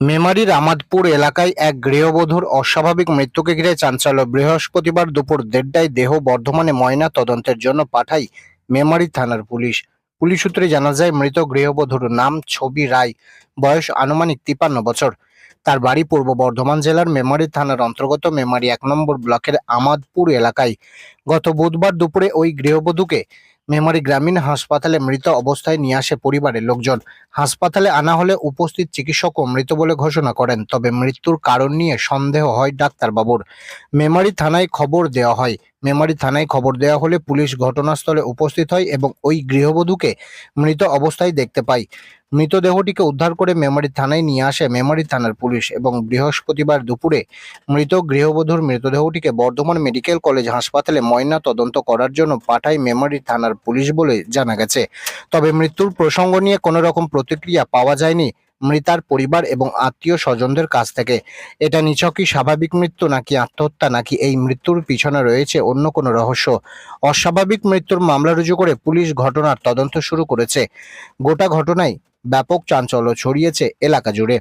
মেমারির আমাদপুর এলাকায় এক গৃহবধূর অস্বাভাবিক মৃত্যুকে ঘিরে চাঞ্চল্য। বৃহস্পতিবার দুপুর দেড়টায় দেহ বর্ধমানে ময়না তদন্তের জন্য পাঠায় মেমারি থানার পুলিশ। পুলিশ সূত্রে জানা যায়, মৃত গৃহবধূর নাম ছবি রায়। বয়স আনুমানিক তিপান্ন বছর। তার বাড়ি পূর্ব বর্ধমান জেলার মেমারি থানার অন্তর্গত মেমারি এক নম্বর ব্লকের আমাদপুর এলাকায়। গত বুধবার দুপুরে ওই গৃহবধূকে মেমারি গ্রামীণ হাসপাতালে মৃত অবস্থায় নিয়ে আসে পরিবারের লোকজন। হাসপাতালে আনা হলে উপস্থিত চিকিৎসকও মৃত বলে ঘোষণা করেন, তবে মৃত্যুর কারণ নিয়ে সন্দেহ হয় ডাক্তারবাবুর। মেমারি থানায় খবর দেওয়া হয়। মেমারি থানায় খবর দেওয়া হলে পুলিশ ঘটনাস্থলে উপস্থিত হয় এবং ওই গৃহবধূকে মৃত অবস্থায় দেখতে পায়। মৃতদেহটিকে উদ্ধার করে মেমারি থানায় নিয়ে আসে মেমারি থানার পুলিশ এবং বৃহস্পতিবার দুপুরে মৃত গৃহবধূর মৃতদেহটিকে বর্ধমান মেডিকেল কলেজ হাসপাতালে ময়না তদন্ত করার জন্য পাঠায় মেমারি থানার পুলিশ বলে জানা গেছে। তবে মৃত্যুর প্রসঙ্গ নিয়ে কোনো রকম প্রতিক্রিয়া পাওয়া যায়নি মৃতার পরিবার এবং আত্মীয় স্বজনদের কাছ থেকে। এটা নিছকই স্বাভাবিক মৃত্যু নাকি আত্মহত্যা নাকি এই মৃত্যুর পিছনে রয়েছে অন্য কোনো রহস্য? অস্বাভাবিক মৃত্যুর মামলা রুজু করে পুলিশ ঘটনার তদন্ত শুরু করেছে। গোটা ঘটনায় ব্যাপক চাঞ্চল্য ছড়িয়েছে এলাকা জুড়ে।